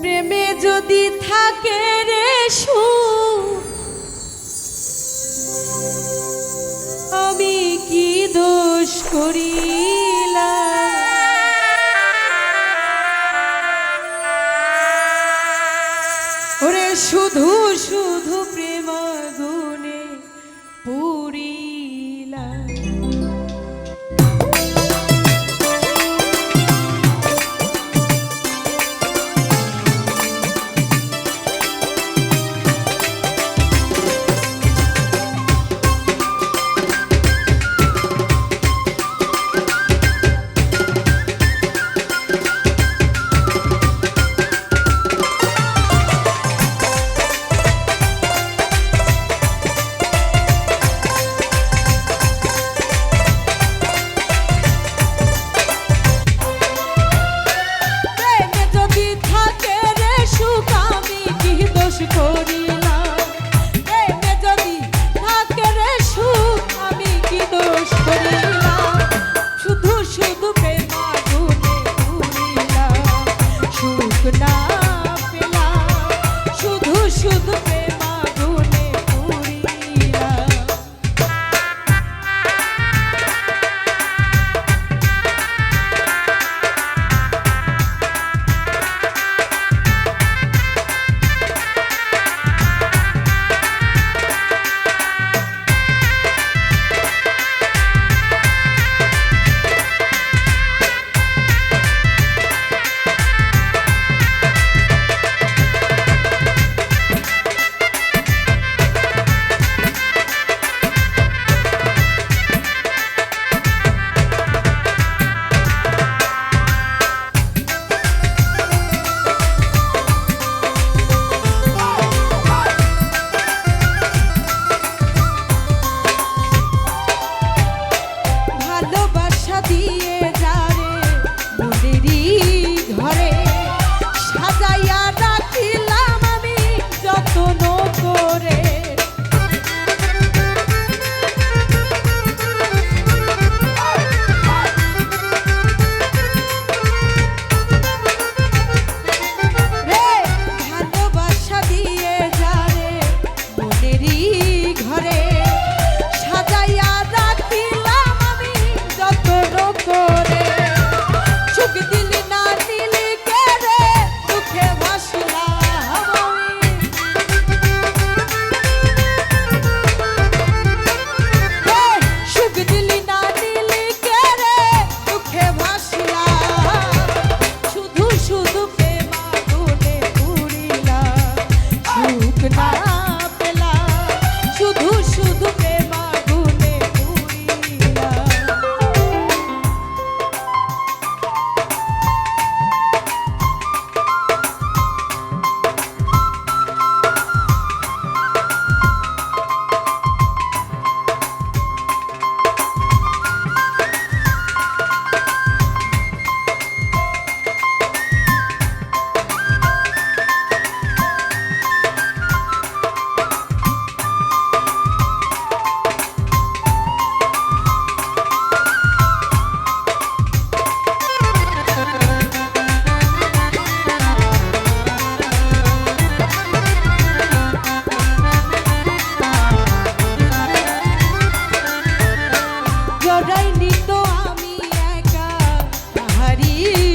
প্রেমে যদি থাকে রে সু আমি কি দোষ করিলাম? শুধু শুধু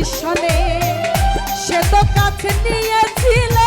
দর্শনে সে তো কাছে নিয়েছিল।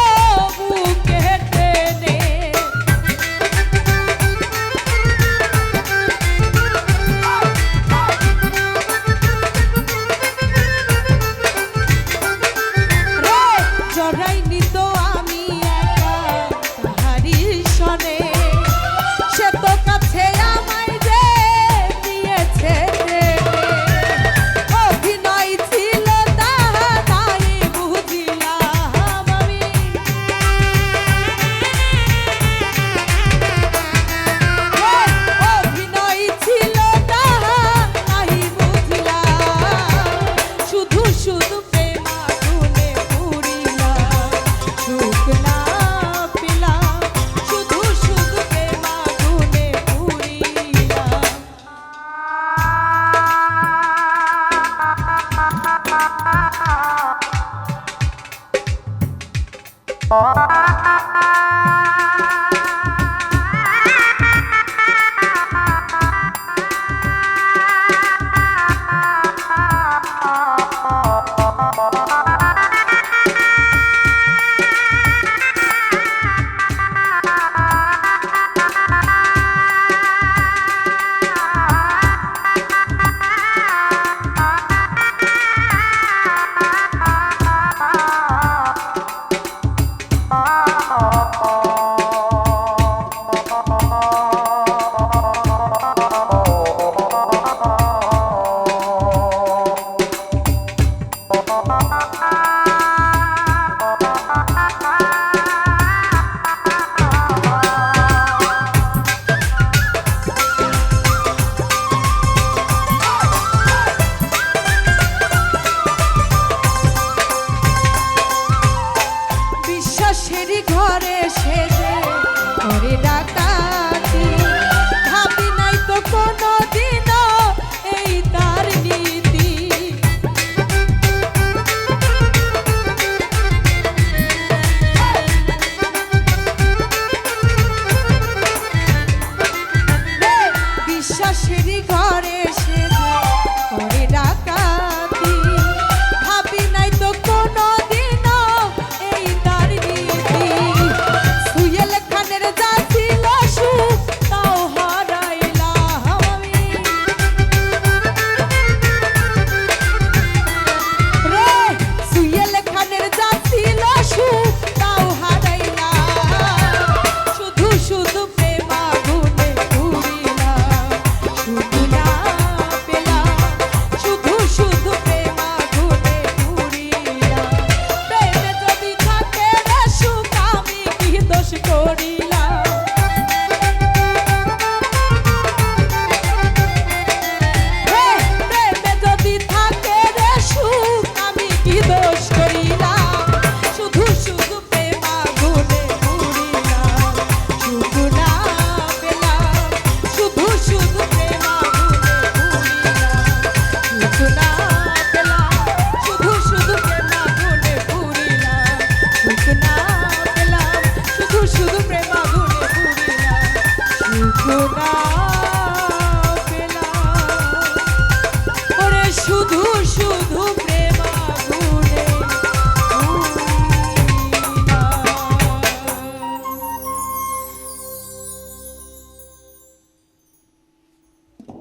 Ah!